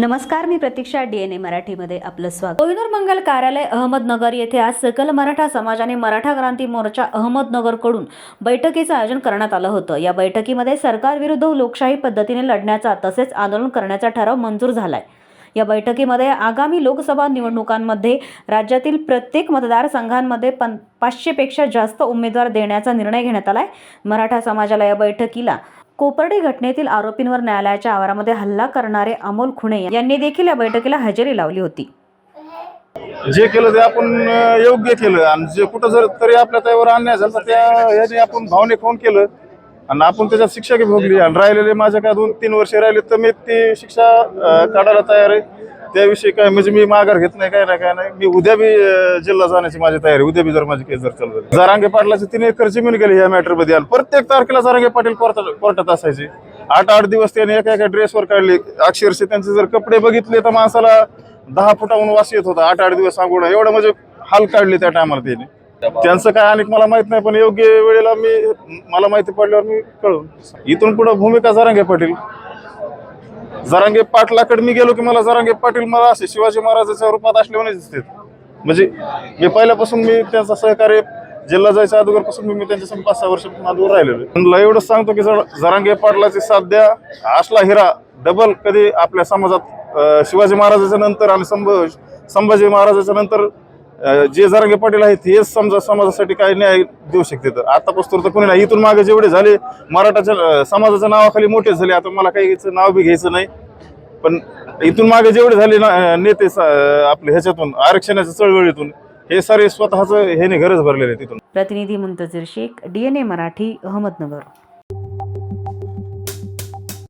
नमस्कार मी प्रतीक्षा डीएनए मराठीमध्ये आपलं स्वागत. कोहिनूर मंगल कार्यालय अहमदनगर येथे आज सकल मराठा समाजाने मराठा क्रांती मोर्चा अहमदनगरकडून बैठकीचं आयोजन करण्यात आलं होतं. या बैठकीमध्ये सरकारविरुद्ध लोकशाही पद्धतीने लढण्याचा तसेच आंदोलन करण्याचा ठराव मंजूर झालाय. या बैठकीमध्ये आगामी लोकसभा निवडणुकांमध्ये राज्यातील प्रत्येक मतदारसंघांमध्ये पं पाचशेपेक्षा जास्त उमेदवार देण्याचा निर्णय घेण्यात आला आहे मराठा समाजाला या बैठकीला कोपर्डे घटनेतील आरोपींवर न्यायालयाच्या आवारामध्ये हल्ला करणारे अमोल खुणे यांनी देखील या बैठकीला हजेरी लावली होती. जे केलं ते आपण योग्य केलं. आणि जे कुठं जर तरी आपल्या त्यावर अन्याय झाला तर त्या याने आपण भावने फोन केलं? आणि आपण त्याच्यात शिक्षा भोगली आणि राहिलेले माझ्या काय दोन तीन वर्ष राहिले तर मी ती शिक्षा अं, काढायला तयार आहे. त्याविषयी काय म्हणजे मी माघार घेत नाही काय नाही काय नाही. मी उद्या बी जिल्हा जाण्याची माझी तयारी उद्या बी जर माझी केस जर चालू झाली. जरांगे पाटलाची तीन एकर जमीन गेली ह्या मॅटरमध्ये आलं प्रत्येक तारखेला जरांगे पाटील कोर्टात कोर्टात असायचे. आठ आठ दिवस त्याने एका एका ड्रेसवर काढले. अक्षरशः त्यांचे जर कपडे बघितले तर माणसाला दहा फुटाहून वास येत होता. आठ आठ दिवस सांगून एवढं म्हणजे हाल काढले त्या टायमाला त्याने. त्यांचं काय आणि मला माहीत नाही पण योग्य वेळेला मी मला माहिती पडल्यावर मी कळून इथून पुढे भूमिका जरांगे पाटील. जरांगे पाटलाकडे मी गेलो की मला जरांगे पाटील मला असे शिवाजी महाराजाच्या रूपात असल्यामुळे दिसते. म्हणजे मी पहिल्यापासून मी त्यांचा सहकार्य जिल्हा जायच्या अगोदरपासून मी मी त्यांच्या पाच सहा वर्ष दूर राहिलेलो मला एवढंच सांगतो की जर जरांगे पाटलाची साध्या असला हिरा डबल कधी आपल्या समाजात शिवाजी महाराजाच्या नंतर आणि संभ संभाजी महाराजाच्या नंतर जे जरंगे पाटील आहेत हेच समजा समाजासाठी काय न्याय देऊ शकते तर. आतापासून तर कोणी नाही. इथून मागे जेवढे झाले मराठाच्या समाजाच्या नावाखाली मोठे झाले. आता मला काही नाव बी घ्यायचं नाही. पण इथून मागे जेवढे झाले ना नेते आपले ह्याच्यातून आरक्षणाच्या चळवळीतून हे सारे स्वतःच ह्याने गरज भरलेले तिथून प्रतिनिधी मुंतजीर शेख डीएनए मराठी अहमदनगर.